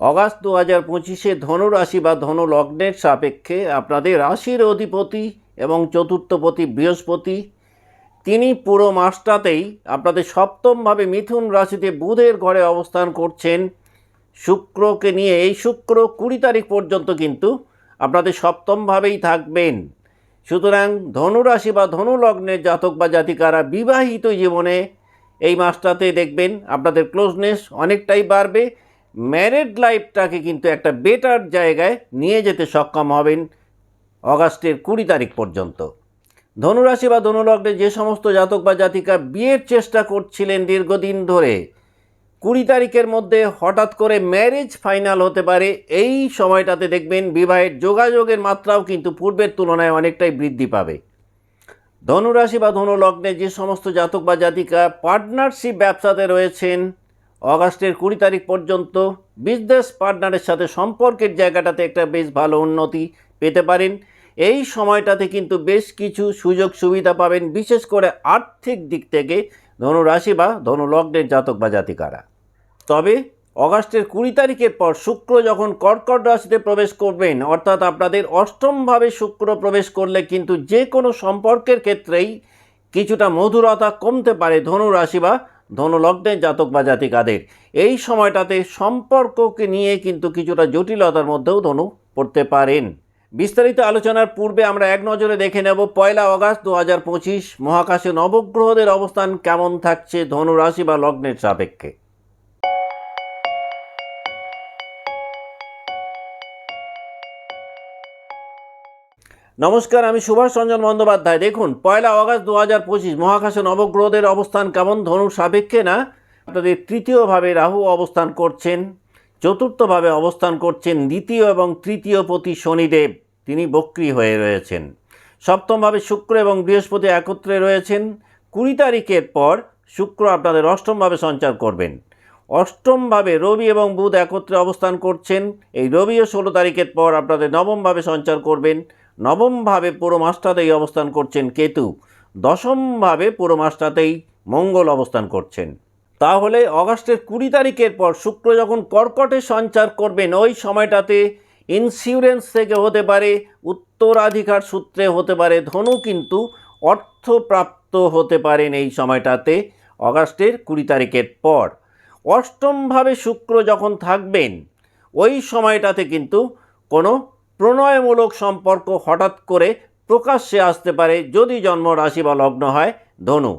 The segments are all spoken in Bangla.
অগাস্ট দু হাজার পঁচিশে ধনুরাশি বা ধনু লগ্নের সাপেক্ষে আপনাদের রাশির অধিপতি এবং চতুর্থপতি বৃহস্পতি। তিনি পুরো মাসটাতেই আপনাদের সপ্তমভাবে মিথুন রাশিতে বুধের ঘরে অবস্থান করছেন। শুক্রকে নিয়ে এই শুক্র কুড়ি তারিখ পর্যন্ত কিন্তু আপনাদের সপ্তমভাবেই থাকবেন। সুতরাং ধনুরাশি বা ধনু লগ্নের জাতক বা জাতিকারা বিবাহিত জীবনে এই মাসটাতে দেখবেন আপনাদের ক্লোজনেস অনেকটাই বাড়বে ম্যারেড লাইফটাকে কিন্তু একটা বেটার জায়গায় নিয়ে যেতে সক্ষম হবেন অগাস্টের কুড়ি তারিখ পর্যন্ত। ধনুরাশি বা ধনুলগ্নে যে সমস্ত জাতক বা জাতিকা বিয়ের চেষ্টা করছিলেন দীর্ঘদিন ধরে, কুড়ি তারিখের মধ্যে হঠাৎ করে ম্যারেজ ফাইনাল হতে পারে, এই সময়টাতে দেখবেন বিবাহের যোগাযোগের মাত্রাও কিন্তু পূর্বের তুলনায় অনেকটাই বৃদ্ধি পাবে। ধনুরাশি বা ধনুলগ্নে যে সমস্ত জাতক বা জাতিকা পার্টনারশিপ ব্যবসাতে রয়েছেন অগাস্টের কুড়ি তারিখ পর্যন্ত বিজনেস পার্টনারের সাথে সম্পর্কের জায়গাটাতে একটা বেশ ভালো উন্নতি পেতে পারেন। এই সময়টাতে কিন্তু বেশ কিছু সুযোগ সুবিধা পাবেন, বিশেষ করে আর্থিক দিক থেকে ধনুরাশি বা ধনুলগ্নের জাতক বা জাতিকারা। তবে অগাস্টের কুড়ি তারিখের পর শুক্র যখন কর্কট রাশিতে প্রবেশ করবেন, অর্থাৎ আপনাদের অষ্টমভাবে শুক্র প্রবেশ করলে কিন্তু যে কোনো সম্পর্কের ক্ষেত্রেই কিছুটা মধুরতা কমতে পারে ধনু রাশি বা ধনুলগ্নের জাতক বা জাতিকাদের। এই সময়টাতে সম্পর্ককে নিয়ে কিন্তু কিছুটা জটিলতার মধ্যেও ধনু পড়তে পারেন। বিস্তারিত আলোচনার পূর্বে আমরা এক নজরে দেখে নেব পয়লা অগাস্ট দু হাজার পঁচিশ মহাকাশে নবগ্রহদের অবস্থান কেমন থাকছে ধনুরাশি বা লগ্নের সাপেক্ষে। নমস্কার, আমি সুভাষ রঞ্জন বন্দ্যোপাধ্যায়। দেখুন, পয়লা অগাস্ট দু হাজার পঁচিশ মহাকাশে নবগ্রহদের অবস্থান কেমন? ধনুর সাপেক্ষে না? আপনাদের তৃতীয়ভাবে রাহু অবস্থান করছেন, চতুর্থভাবে অবস্থান করছেন দ্বিতীয় এবং তৃতীয় পতি শনিদেব। তিনি বক্রী হয়ে রয়েছেন। সপ্তমভাবে শুক্র এবং বৃহস্পতি একত্রে রয়েছেন। কুড়ি তারিখের পর শুক্র আপনাদের অষ্টমভাবে সঞ্চার করবেন। অষ্টমভাবে রবি এবং বুধ একত্রে অবস্থান করছেন। এই রবিও ষোলো তারিখের পর আপনাদের নবমভাবে সঞ্চার করবেন। নবমভাবে পুরো মাসটাতেই অবস্থান করছেন কেতু। দশমভাবে পুরো মাসটাতেই মঙ্গল অবস্থান করছেন। তাহলে অগাস্টের কুড়ি তারিখের পর শুক্র যখন কর্কটে সঞ্চার করবেন, ওই সময়টাতে ইন্স্যুরেন্স থেকে হতে পারে, উত্তরাধিকার সূত্রে হতে পারে, ধনু কিন্তু অর্থপ্রাপ্ত হতে পারেন এই সময়টাতে অগাস্টের কুড়ি তারিখের পর। অষ্টমভাবে শুক্র যখন থাকবেন, ওই সময়টাতে কিন্তু কোনো প্রণয়মূলক সম্পর্ক হঠাৎ করে প্রকাশ্যে আসতে পারে যদি জন্ম রাশি বা লগ্ন হয় ধনু।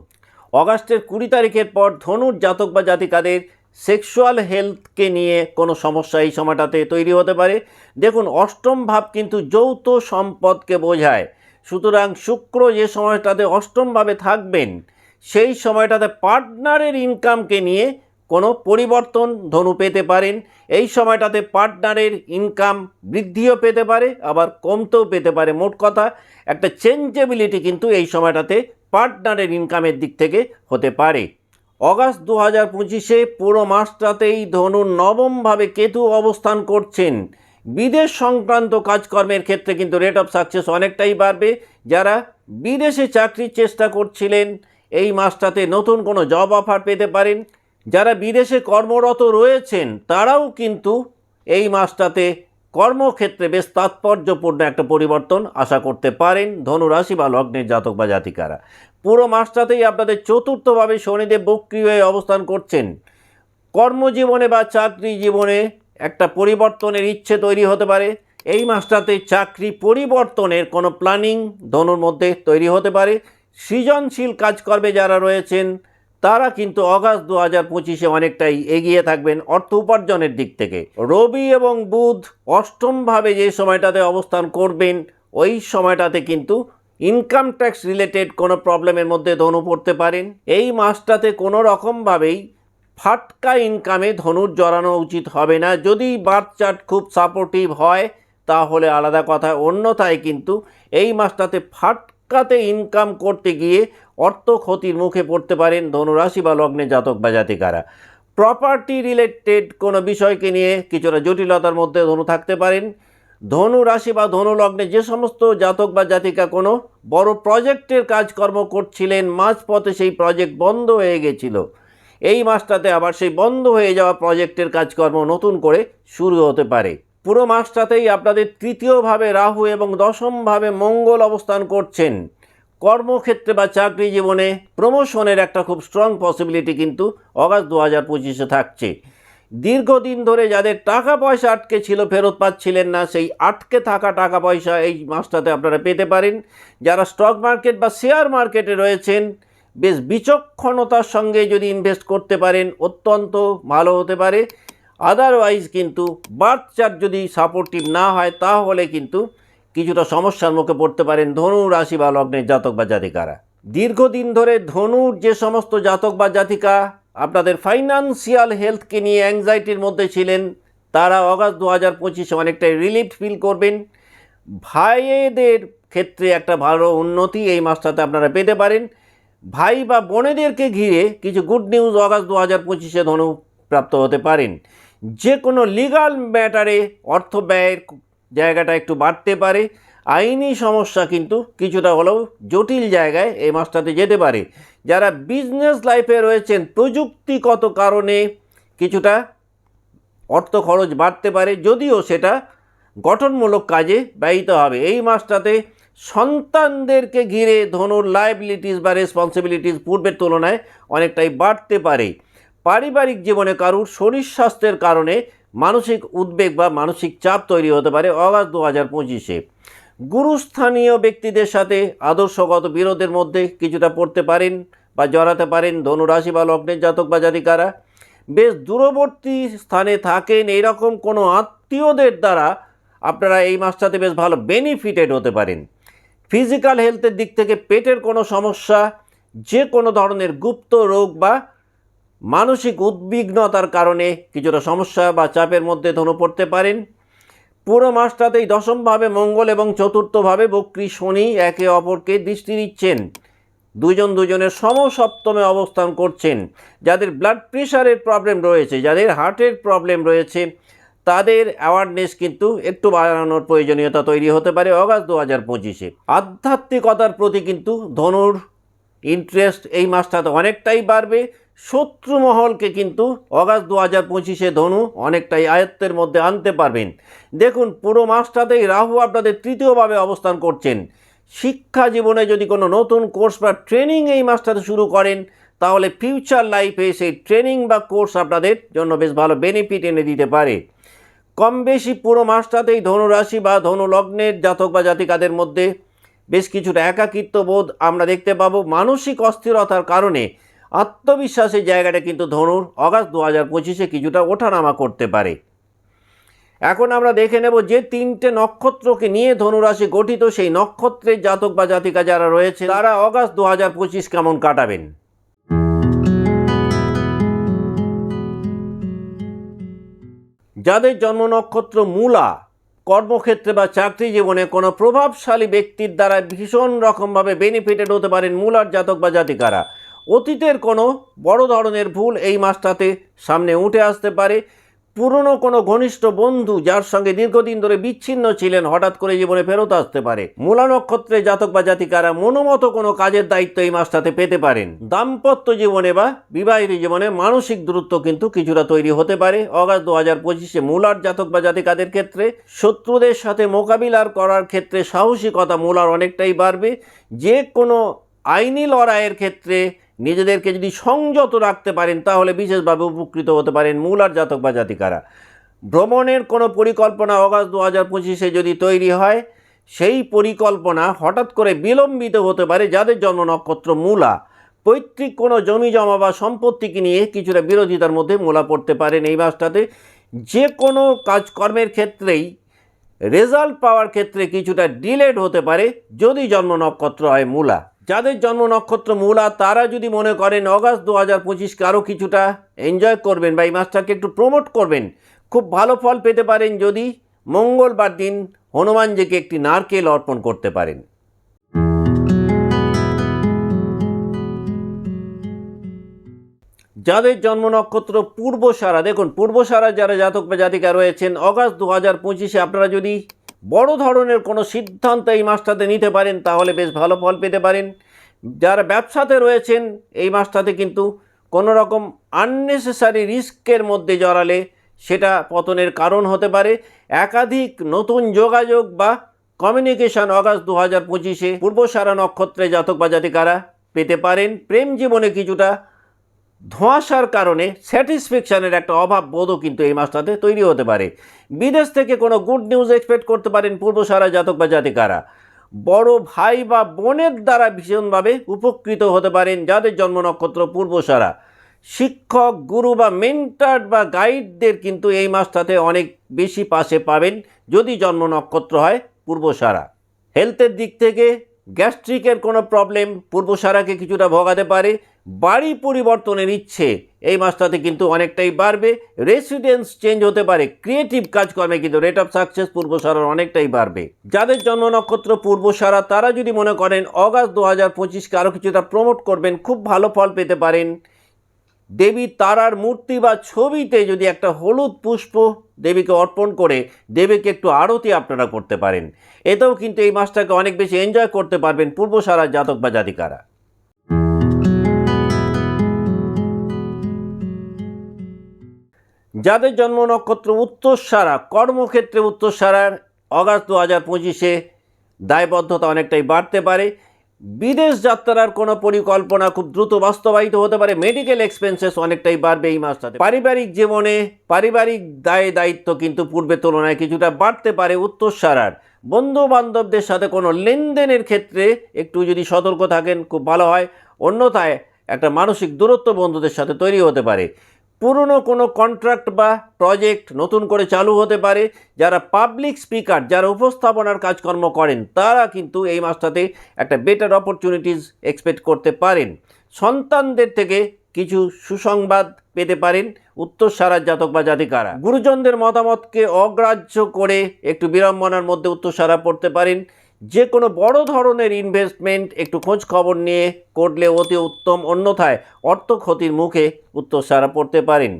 অগাস্টের কুড়ি তারিখের পর ধনুর জাতক বা জাতিকাদের সেক্সুয়াল হেলথকে নিয়ে কোনো সমস্যা এই সময়টাতে তৈরি হতে পারে। দেখুন, অষ্টম ভাব কিন্তু যৌথ সম্পদকে বোঝায়। সুতরাং শুক্র যে সময়টাতে অষ্টমভাবে থাকবেন, সেই সময়টাতে পার্টনারের ইনকামকে নিয়ে কোনো পরিবর্তন ধনু পেতে পারেন। এই সময়টাতে পার্টনারের ইনকাম বৃদ্ধিও পেতে পারে, আবার কমতেও পেতে পারে। মোট কথা, একটা চেঞ্জেবিলিটি কিন্তু এই সময়টাতে পার্টনারের ইনকামের দিক থেকে হতে পারে। অগাস্ট দু হাজার পঁচিশে পুরো মাসটাতেই ধনু নবমভাবে কেতু অবস্থান করছেন। বিদেশ সংক্রান্ত কাজকর্মের ক্ষেত্রে কিন্তু রেট অফ সাকসেস অনেকটাই বাড়বে। যারা বিদেশে চাকরির চেষ্টা করছিলেন, এই মাসটাতে নতুন কোনো জব অফার পেতে পারেন। যারা বিদেশে কর্মরত রয়েছেন, তারাও কিন্তু এই মাসটাতে কর্মক্ষেত্রে বেশ তাৎপর্যপূর্ণ একটা পরিবর্তন আশা করতে পারেন ধনুরাশি বা লগ্নের জাতক বা জাতিকারা। পুরো মাসটাতেই আপনাদের চতুর্থভাবে শনিদেব বক্রিয় হয়ে অবস্থান করছেন। কর্মজীবনে বা চাকরি জীবনে একটা পরিবর্তনের ইচ্ছে তৈরি হতে পারে। এই মাসটাতে চাকরি পরিবর্তনের কোনো প্ল্যানিং ধনুর মধ্যে তৈরি হতে পারে। সৃজনশীল কাজকর্মে যারা রয়েছেন তারা কিন্তু অগাস্ট দু হাজার পঁচিশে অনেকটাই এগিয়ে থাকবেন অর্থ উপার্জনের দিক থেকে। রবি এবং বুধ অষ্টমভাবে যে সময়টাতে অবস্থান করবেন, ওই সময়টাতে কিন্তু ইনকাম ট্যাক্স রিলেটেড কোনো প্রবলেমের মধ্যে ধনু পড়তে পারেন। এই মাসটাতে কোনো রকমভাবেই ফাটকা ইনকামে ধনুর জড়ানো উচিত হবে না। যদি বার্থ চার্ট খুব সাপোর্টিভ হয়, তাহলে আলাদা কথা। অন্যথায় কিন্তু এই মাসটাতে ফাটকাতে ইনকাম করতে গিয়ে অর্থ ক্ষতির মুখে পড়তে পারেন ধনুরাশি বা লগ্নে জাতক বা জাতিকারা। প্রপার্টি রিলেটেড কোনো বিষয়কে নিয়ে কিছুটা জটিলতার মধ্যে ধনু থাকতে পারেন। ধনু রাশি বা ধনু লগ্নে যে সমস্ত জাতক বা জাতিকা কোনো বড় প্রজেক্টের কাজকর্ম করছিলেন, মাঝপথে সেই প্রজেক্ট বন্ধ হয়ে গেছিল। এই মাসটাতে আবার সেই বন্ধ হয়ে যাওয়া প্রজেক্টের কাজকর্ম নতুন করে শুরু হতে পারে। পুরো মাসটাতেই আপনাদের তৃতীয়ভাবে রাহু এবং দশমভাবে মঙ্গল অবস্থান করছেন। কর্মক্ষেত্রে বা চাকরি জীবনে প্রমোশনের একটা খুব স্ট্রং পসিবিলিটি কিন্তু অগাস্ট দু হাজার পঁচিশে থাকছে। দীর্ঘদিন ধরে যাদের টাকা পয়সা আটকে ছিল, ফেরত পাচ্ছিলেন না, সেই আটকে থাকা টাকা পয়সা এই মাসটাতে আপনারা পেতে পারেন। যারা স্টক মার্কেট বা শেয়ার মার্কেটে রয়েছেন, বেশ বিচক্ষণতার সঙ্গে যদি ইনভেস্ট করতে পারেন, অত্যন্ত ভালো হতে পারে। আদারওয়াইজ কিন্তু বার্থ চার্ট যদি সাপোর্টিভ না হয়, তাহলে কিন্তু কিছুটা সমস্যার মুখে পড়তে পারেন ধনু রাশি বা লগ্নের জাতক বা জাতিকারা। দীর্ঘদিন ধরে ধনুর যে সমস্ত জাতক বা জাতিকা আপনাদের ফাইনান্সিয়াল হেলথকে নিয়ে অ্যাংজাইটির মধ্যে ছিলেন, তারা অগাস্ট দু হাজার পঁচিশে অনেকটাই রিলিফ ফিল করবেন। ভাইয়েদের ক্ষেত্রে একটা ভালো উন্নতি এই মাসটাতে আপনারা পেতে পারেন। ভাই বা বোনেদেরকে ঘিরে কিছু গুড নিউজ অগাস্ট দু হাজার পঁচিশে ধনু প্রাপ্ত হতে পারেন। যে কোনো লিগাল ম্যাটারে অর্থ ব্যয়ের জায়গাটা একটু বাড়তে পারে। আইনি সমস্যা কিন্তু কিছুটা হলেও জটিল জায়গায় এই মাসটাতে যেতে পারে। যারা বিজনেস লাইফে রয়েছেন, প্রযুক্তিগত কারণে কিছুটা অর্থ খরচ বাড়তে পারে, যদিও সেটা গঠনমূলক কাজে ব্যয়িত হবে। এই মাসটাতে সন্তানদেরকে ঘিরে ধনুর লাইবিলিটিস বা রেসপন্সিবিলিটিস পূর্বের তুলনায় অনেকটাই বাড়তে পারে। পারিবারিক জীবনে কারুর শরীর স্বাস্থ্যের কারণে মানসিক উদ্বেগ বা মানসিক চাপ তৈরি হতে পারে অগাস্ট দু হাজার পঁচিশে। গুরুস্থানীয় ব্যক্তিদের সাথে আদর্শগত বিরোধের মধ্যে কিছুটা পড়তে পারেন বা জড়াতে পারেন ধনুরাশি বা লগ্নের জাতক বা জাতিকারা। বেশ দূরবর্তী স্থানে থাকেন, এইরকম কোনো আত্মীয়দের দ্বারা আপনারা এই মাসটাতে বেশ ভালো বেনিফিটেড হতে পারেন। ফিজিক্যাল হেলথের দিক থেকে পেটের কোনো সমস্যা, যে কোনো ধরনের গুপ্ত রোগ বা মানসিক উদ্বিগ্নতার কারণে কিছুটা সমস্যা বা চাপের মধ্যে ধনু পড়তে পারেন। পুরো মাসটাতেই দশমভাবে মঙ্গল এবং চতুর্থভাবে বক্রী শনি একে অপরকে দৃষ্টি দিচ্ছেন। দুজন দুজনের সমসপ্তমে অবস্থান করছেন। যাদের ব্লাড প্রেশারের প্রবলেম রয়েছে, যাদের হার্টের প্রবলেম রয়েছে, তাদের অ্যাওয়ারনেস কিন্তু একটু বাড়ানোর প্রয়োজনীয়তা তৈরি হতে পারে অগাস্ট দু হাজার পঁচিশে। আধ্যাত্মিকতার প্রতি কিন্তু ধনুর ইন্টারেস্ট এই মাসটাতে অনেকটাই বাড়বে। শত্রু মহলকে কিন্তু অগাস্ট দু হাজার পঁচিশে ধনু অনেকটাই আয়ত্তের মধ্যে আনতে পারবেন। দেখুন, পুরো মাসটাতেই রাহু আপনাদের তৃতীয়ভাবে অবস্থান করছেন। শিক্ষা জীবনে যদি কোনো নতুন কোর্স বা ট্রেনিং এই মাসটাতে শুরু করেন, তাহলে ফিউচার লাইফে সেই ট্রেনিং বা কোর্স আপনাদের জন্য বেশ ভালো বেনিফিট এনে দিতে পারে। কম বেশি পুরো মাসটাতেই ধনুরাশি বা ধনু লগ্নের জাতক বা জাতিকাদের মধ্যে বেশ কিছুটা একাকিত্ব বোধ আমরা দেখতে পাবো। মানসিক অস্থিরতার কারণে আত্মবিশ্বাসের জায়গাটা কিন্তু ধনুর, অগাস্ট দু হাজার পঁচিশে কিছুটা ওঠানামা করতে পারে। এখন আমরা দেখে নেব যে তিনটে নক্ষত্রকে নিয়ে ধনুরাশি গঠিত, সেই নক্ষত্রের জাতক বা জাতিকা যারা রয়েছে, তারা অগাস্ট দু হাজার পঁচিশ কেমন কাটাবেন? যাদের জন্ম নক্ষত্র মূলা, কর্মক্ষেত্রে বা চাকরি জীবনে কোনো প্রভাবশালী ব্যক্তির দ্বারা ভীষণ রকমভাবে বেনিফিটেড হতে পারেন মূলার জাতক বা জাতিকারা। অতীতের কোনো বড় ধরনের ভুল এই মাসটাতে সামনে উঠে আসতে পারে। পুরনো কোনো ঘনিষ্ঠ বন্ধু যার সঙ্গে দীর্ঘদিন ধরে বিচ্ছিন্ন ছিলেন, হঠাৎ করে জীবনে ফেরত আসতে পারে। মূলা নক্ষত্রে জাতক বা জাতিকারা মনোমতো কোনো কাজের দায়িত্ব এই মাসটাতে পেতে পারেন। দাম্পত্য জীবনে বা বিবাহিত জীবনে মানসিক দূরত্ব কিন্তু কিছুটা তৈরি হতে পারে। অগাস্ট দু হাজার পঁচিশে মূলার জাতক বা জাতিকাদের ক্ষেত্রে শত্রুদের সাথে মোকাবিলার করার ক্ষেত্রে সাহসিকতা মূলার অনেকটাই বাড়বে। যে কোনো আইনি লড়াইয়ের ক্ষেত্রে নিজেদেরকে যদি সংযত রাখতে পারেন, তাহলে বিশেষভাবে উপকৃত হতে পারেন মূলার জাতক বা জাতিকারা। ভ্রমণের কোনো পরিকল্পনা অগাস্ট দু হাজার পঁচিশে যদি তৈরি হয়, সেই পরিকল্পনা হঠাৎ করে বিলম্বিত হতে পারে যাদের জন্ম নক্ষত্র মূলা। পৈতৃক কোনো জমি, জমা বা সম্পত্তিকে নিয়ে কিছুটা বিরোধিতার মধ্যে মূলা পড়তে পারেন এই মাসটাতে। যে কোনো কাজকর্মের ক্ষেত্রেই রেজাল্ট পাওয়ার ক্ষেত্রে কিছুটা ডিলেড হতে পারে যদি জন্ম নক্ষত্র হয় মূলা। যাদের জন্ম নক্ষত্র মূলা, তারা যদি মনে করেন অগাস্ট দু হাজার পঁচিশকে আরও কিছুটা এনজয় করবেন বা এই মাসটাকে একটু প্রমোট করবেন, খুব ভালো ফল পেতে পারেন যদি মঙ্গলবার দিন হনুমানজিকে একটি নারকেল অর্পণ করতে পারেন। যাদের জন্ম নক্ষত্র পূর্বসারা দেখুন পূর্বসারা যারা জাতক বা জাতিকা রয়েছেন, অগাস্ট দু হাজার পঁচিশে আপনারা যদি বড় ধরনের কোনো সিদ্ধান্ত এই মাসটাতে নিতে পারেন, তাহলে বেশ ভালো ফল পেতে পারেন। যারা ব্যবসাতে রয়েছেন, এই মাসটাতে কিন্তু কোনো রকম আননেসেসারি রিস্কের মধ্যে জড়ালে সেটা পতনের কারণ হতে পারে। একাধিক নতুন যোগাযোগ বা কমিউনিকেশন অগাস্ট দু হাজার পঁচিশে পূর্বসারা নক্ষত্রে জাতক বা জাতিকারা পেতে পারেন। প্রেম জীবনে কিছুটা ধোঁয়াশার কারণে স্যাটিসফ্যাকশনের একটা অভাব বোধও কিন্তু এই মাসটাতে তৈরি হতে পারে। বিদেশ থেকে কোনো গুড নিউজ এক্সপেক্ট করতে পারেন পূর্বসারা জাতক বা জাতিকারা। বড় ভাই বা বোনের দ্বারা ভীষণভাবে উপকৃত হতে পারেন যাদের জন্ম নক্ষত্র পূর্বসারা। শিক্ষক, গুরু বা মেন্টার বা গাইডদের কিন্তু এই মাসটাতে অনেক বেশি পাশে পাবেন যদি জন্ম নক্ষত্র হয় পূর্বসারা। হেলথের দিক থেকে গ্যাস্ট্রিকের কোনো প্রবলেম পূর্বসারাকে কিছুটা ভোগাতে পারে বাড়ি পরিবর্তনের ইচ্ছে। এই মাসটাতে কিন্তু অনেকটাই বাড়বে। রেসিডেন্স চেঞ্জ হতে পারে। ক্রিয়েটিভ কাজকর্মে কিন্তু রেট অফ সাকসেস পূর্বসারার অনেকটাই বাড়বে। যাদের জন্ম নক্ষত্র পূর্বসারা তারা যদি মনে করেন অগাস্ট দু হাজার পঁচিশকে আরও কিছুটা প্রমোট করবেন, খুব ভালো ফল পেতে পারেন। দেবী তারার মূর্তি বা ছবিতে যদি একটা হলুদ পুষ্প দেবীকে অর্পণ করে, দেবীকে একটু আরতি আপনারা করতে পারেন। এতেও কিন্তু এই মাসটাকে অনেক বেশি এনজয় করতে পারবেন পূর্বসারা জাতক বা জাতিকারা। যাদের জন্ম নক্ষত্র উত্তরসারা, কর্মক্ষেত্রে উত্তরসারার অগাস্ট দু হাজার পঁচিশে দায়বদ্ধতা অনেকটাই বাড়তে পারে। বিদেশ যাত্রার কোনো পরিকল্পনা খুব দ্রুত বাস্তবায়িত হতে পারে। মেডিকেল এক্সপেন্সেস অনেকটাই বাড়বে এই মাসটাতে। পারিবারিক জীবনে পারিবারিক দায় দায়িত্ব কিন্তু পূর্বের তুলনায় কিছুটা বাড়তে পারে উত্তরসারার। বন্ধু বান্ধবদের সাথে কোনো লেনদেনের ক্ষেত্রে একটু যদি সতর্ক থাকেন, খুব ভালো হয়। অন্যথায় একটা মানসিক দূরত্ব বন্ধুদের সাথে তৈরি হতে পারে। পুরনো কোনো কন্ট্রাক্ট বা প্রজেক্ট নতুন করে চালু হতে পারে, যারা পাবলিক স্পিকার যারা উপস্থাপনার কাজকর্ম করেন, তারা কিন্তু এই মাসটাতে একটা বেটার অপরচুনিটিস এক্সপেক্ট করতে পারেন। সন্তানদের থেকে কিছু সুসংবাদ পেতে পারেন উত্তর সারার জাতক বা জাতিকারা। গুরুজনদের মতামতকে অগ্রাহ্য করে একটু বিড়ম্বনার মধ্যে উত্তর সারা পড়তে পারেন। যে কোনো বড় ধরনের ইনভেস্টমেন্ট একটু খোঁজ খবর নিয়ে করলে অতি উত্তম, অন্যথায় অর্থ ক্ষতির মুখে উত্তরসারা পড়তে পারেন।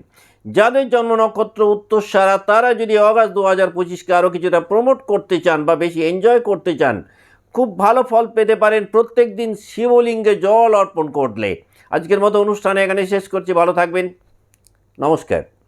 যাদের জন্ম নক্ষত্র উত্তরসারা, তারা যদি অগাস্ট দু হাজার পঁচিশকে আরও কিছুটা প্রমোট করতে চান বা বেশি এনজয় করতে চান, খুব ভালো ফল পেতে পারেন প্রত্যেক দিন শিবলিঙ্গে জল অর্পণ করলে। আজকের মতো অনুষ্ঠানে এখানে শেষ করছি। ভালো থাকবেন। নমস্কার।